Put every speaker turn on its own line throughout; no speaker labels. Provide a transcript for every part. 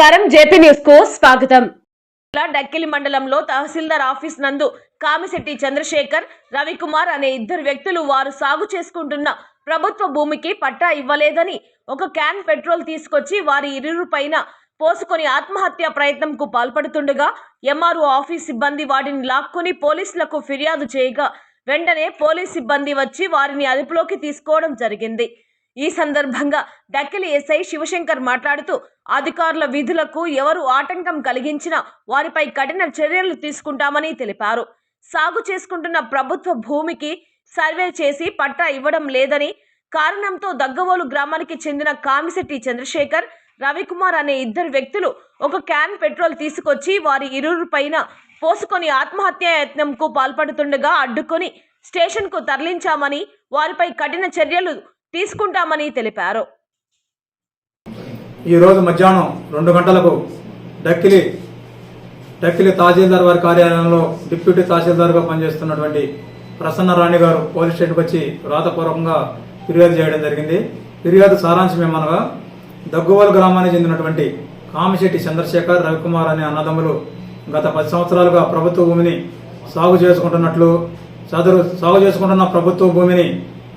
నమస్కారం. జేపీ న్యూస్కు స్వాగతం డక్కిలి మండలంలో తహసీల్దార్ ఆఫీస్ నందు కామిశెట్టి చంద్రశేఖర్ రవికుమార్ అనే ఇద్దరు వ్యక్తులు వారు సాగు చేసుకుంటున్న ప్రభుత్వ భూమికి పట్టా ఇవ్వలేదని ఒక క్యాన్ పెట్రోల్ తీసుకొచ్చి వారి ఇరురు పైన పోసుకొని ఆత్మహత్య ప్రయత్నంకు పాల్పడుతుండగా ఎంఆర్ఓ ఆఫీస్ సిబ్బంది వాటిని లాక్కొని పోలీసులకు ఫిర్యాదు చేయగా వెంటనే పోలీస్ సిబ్బంది వచ్చి వారిని అదుపులోకి తీసుకోవడం జరిగింది. ఈ సందర్భంగా డక్కిలి ఎస్ఐ శివశంకర్ మాట్లాడుతూ అధికారుల విధులకు ఎవరు ఆటంకం కలిగించినా వారిపై కఠిన చర్యలు తీసుకుంటామని తెలిపారు. సాగు చేసుకుంటున్న ప్రభుత్వ భూమికి సర్వే చేసి పట్టా ఇవ్వడం లేదని కారణంతో దగ్గవోలు గ్రామానికి చెందిన కామిశెట్టి చంద్రశేఖర్ రవికుమార్ అనే ఇద్దరు వ్యక్తులు ఒక క్యాన్ పెట్రోల్ తీసుకొచ్చి వారి ఇరువురు పైన పోసుకొని ఆత్మహత్యా యత్నంకు పాల్పడుతుండగా అడ్డుకొని స్టేషన్కు తరలించామని వారిపై కఠిన చర్యలు తీసుకుంటామని తెలిపారు.
ఈరోజు మధ్యాహ్నం రెండు గంటలకు డక్కిలి డక్కిలి తహసీల్దార్ వారి కార్యాలయంలో డిప్యూటీ తహసీల్దార్గా పనిచేస్తున్నటువంటి ప్రసన్న రాణి గారు పోలీస్ స్టేషన్కి వచ్చి రాతపూర్వకంగా ఫిర్యాదు చేయడం జరిగింది. ఫిర్యాదు సారాంశం ఏమనగా దగ్గువల్ గ్రామానికి చెందినటువంటి కామిశెట్టి చంద్రశేఖర్ రవికుమార్ అనే అన్నదమ్ములు గత పది సంవత్సరాలుగా ప్రభుత్వ భూమిని సాగు చేసుకుంటున్నట్లు సదరు సాగు చేసుకుంటున్న ప్రభుత్వ భూమిని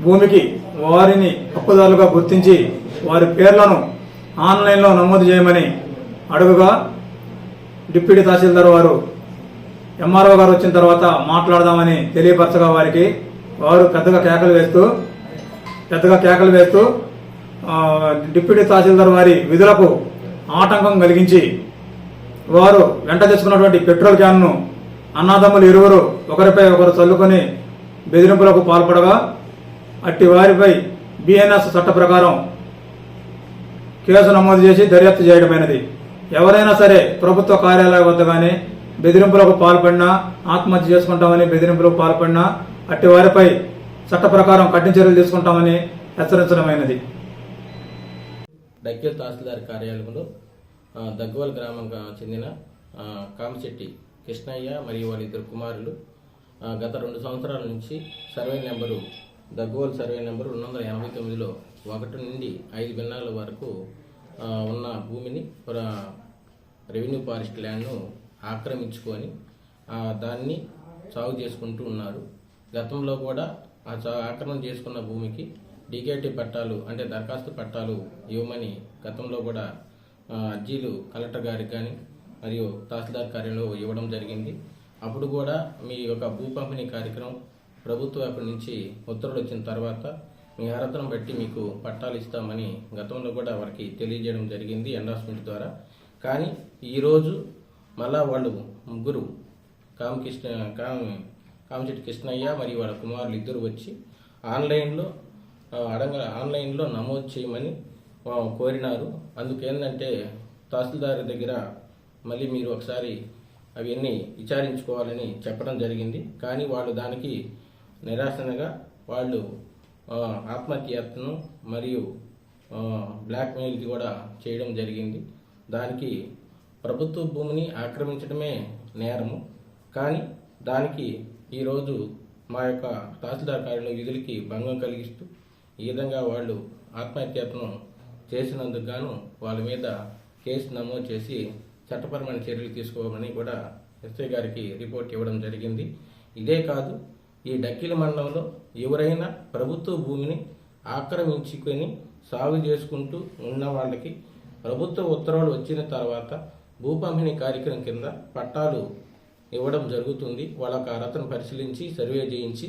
భూమికి వారిని హక్కుదారులుగా గుర్తించి వారి పేర్లను ఆన్లైన్లో నమోదు చేయమని అడుగుగా డిప్యూటీ తహసీల్దార్ వారు ఎంఆర్ఓ గారు వచ్చిన తర్వాత మాట్లాడదామని తెలియపరచగా వారికి వారు పెద్దగా కేకలు వేస్తూ పెద్దగా కేకలు వేస్తూ డిప్యూటీ తహసీల్దార్ వారి విధులకు ఆటంకం కలిగించి వారు వెంట తెచ్చుకున్నటువంటి పెట్రోల్ క్యాన్ను అన్నాదమ్ములు ఇరువురు ఒకరిపై ఒకరు చల్లుకొని బెదిరింపులకు పాల్పడగా అట్టి వారిపై బిఎన్ఎస్ చట్ట ప్రకారం కేసు నమోదు చేసి దర్యాప్తు చేయడమైనది. ఎవరైనా సరే ప్రభుత్వ కార్యాలయం వద్ద కానీ బెదిరింపులకు పాల్పడినా ఆత్మహత్య చేసుకుంటామని బెదిరింపులకు పాల్పడినా అట్టి వారిపై చట్ట ప్రకారం కఠిన చర్యలు తీసుకుంటామని హెచ్చరించడమైనది.
డక్కిల్ తహసీల్దార్ కార్యాలయంలో దగ్గవల్ దగ్గువల్ గ్రామం చెందిన కామశెట్టి కృష్ణయ్య మరియు వాళ్ళ ఇద్దరు కుమారులు గత రెండు సంవత్సరాల నుంచి సర్వే నెంబరు దగ్గువల్ సర్వే నెంబర్ రెండు వందల ఎనభై తొమ్మిదిలో ఒకటి నుండి ఐదు భిన్నాల వరకు ఉన్న భూమిని రెవెన్యూ ఫారెస్ట్ ల్యాండ్ను ఆక్రమించుకొని ఆ, దాన్ని సాగు చేసుకుంటూ ఉన్నారు. గతంలో కూడా ఆ చా- ఆక్రమణ చేసుకున్న భూమికి డీకేటీ పట్టాలు అంటే దరఖాస్తు పట్టాలు ఇవ్వమని గతంలో కూడా అర్జీలు కలెక్టర్ గారికి కానీ మరియు తహసీల్దార్ కార్యాలయంలో ఇవ్వడం జరిగింది. అప్పుడు కూడా మీ యొక్క భూ పంపిణీ కార్యక్రమం ప్రభుత్వ వైపు నుంచి ఉత్తర్వులు వచ్చిన తర్వాత మీ అర్హతను బట్టి మీకు పట్టాలు ఇస్తామని గతంలో కూడా వారికి తెలియజేయడం జరిగింది ఎండార్స్మెంట్ ద్వారా. కానీ ఈరోజు మళ్ళా వాళ్ళు ముగ్గురు కామకృష్ణ కామ కామచెట్టి కృష్ణయ్య మరియు వాళ్ళ కుమారులు ఇద్దరు వచ్చి ఆన్లైన్లో ఆ, అడగ ఆన్లైన్లో నమోదు చేయమని కోరినారు. అందుకేందంటే తహసీల్దార్ దగ్గర మళ్ళీ మీరు ఒకసారి అవన్నీ విచారించుకోవాలని చెప్పడం జరిగింది. కానీ వాళ్ళు దానికి నిరాశనగా వాళ్ళు ఆత్మహత్యను మరియు బ్లాక్మెయిల్కి కూడా చేయడం జరిగింది. దానికి ప్రభుత్వ భూమిని ఆక్రమించడమే నేరము. కానీ దానికి ఈరోజు మా యొక్క తహసీల్దార్ కార్యాలయంలో విధులకి భంగం కలిగిస్తూ ఈ విధంగా వాళ్ళు ఆత్మహత్యను చేసినందుకు గాను వాళ్ళ మీద కేసు నమోదు చేసి చట్టపరమైన చర్యలు తీసుకోవాలని కూడా ఎస్ఐ గారికి రిపోర్ట్ ఇవ్వడం జరిగింది. ఇదే కాదు ఈ డక్కిలి మండలంలో ఎవరైనా ప్రభుత్వ భూమిని ఆక్రమించుకొని సాగు చేసుకుంటూ ఉన్న వాళ్ళకి ప్రభుత్వ ఉత్తర్వులు వచ్చిన తర్వాత భూ పంపిణీ కార్యక్రమం కింద పట్టాలు ఇవ్వడం జరుగుతుంది. వాళ్ళకి అర్హతను పరిశీలించి సర్వే చేయించి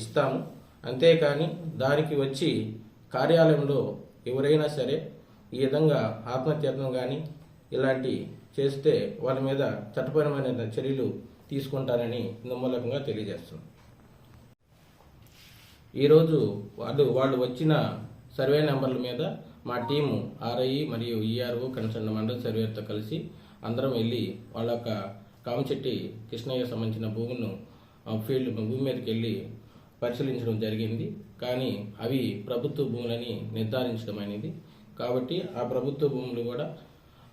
ఇస్తాము. అంతేకాని దానికి వచ్చి కార్యాలయంలో ఎవరైనా సరే ఈ విధంగా ఆత్మహత్యత్నం కానీ ఇలాంటి చేస్తే వాళ్ళ మీద చట్టపరమైన చర్యలు తీసుకుంటానని నిమ్మలకంగా తెలియజేస్తున్నాం. ఈరోజు వాళ్ళు వాళ్ళు వచ్చిన సర్వే నెంబర్ల మీద మా టీము ఆర్ఐ మరియు ఈఆర్ఓ కన్సర్న్ మండల సర్వేతో కలిసి అందరం వెళ్ళి వాళ్ళ యొక్క కామచెట్టి కృష్ణయ్య సంబంధించిన భూములను ఆ, ఫీల్డ్ భూమి మీదకి వెళ్ళి పరిశీలించడం జరిగింది. కానీ అవి ప్రభుత్వ భూములని నిర్ధారించడం అనేది. కాబట్టి ఆ ప్రభుత్వ భూములు కూడా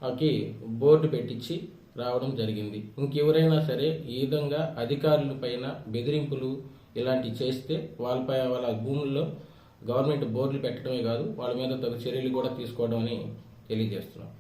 ఆకి బోర్డు పెట్టించి రావడం జరిగింది. ఇంకెవరైనా సరే ఈ విధంగా అధికారుల పైన బెదిరింపులు ఇలాంటివి చేస్తే వాళ్ళపై వాళ్ళ భూముల్లో గవర్నమెంట్ బోర్డులు పెట్టడమే కాదు వాళ్ళ మీద తగు చర్యలు కూడా తీసుకోవడం అని తెలియజేస్తున్నాం.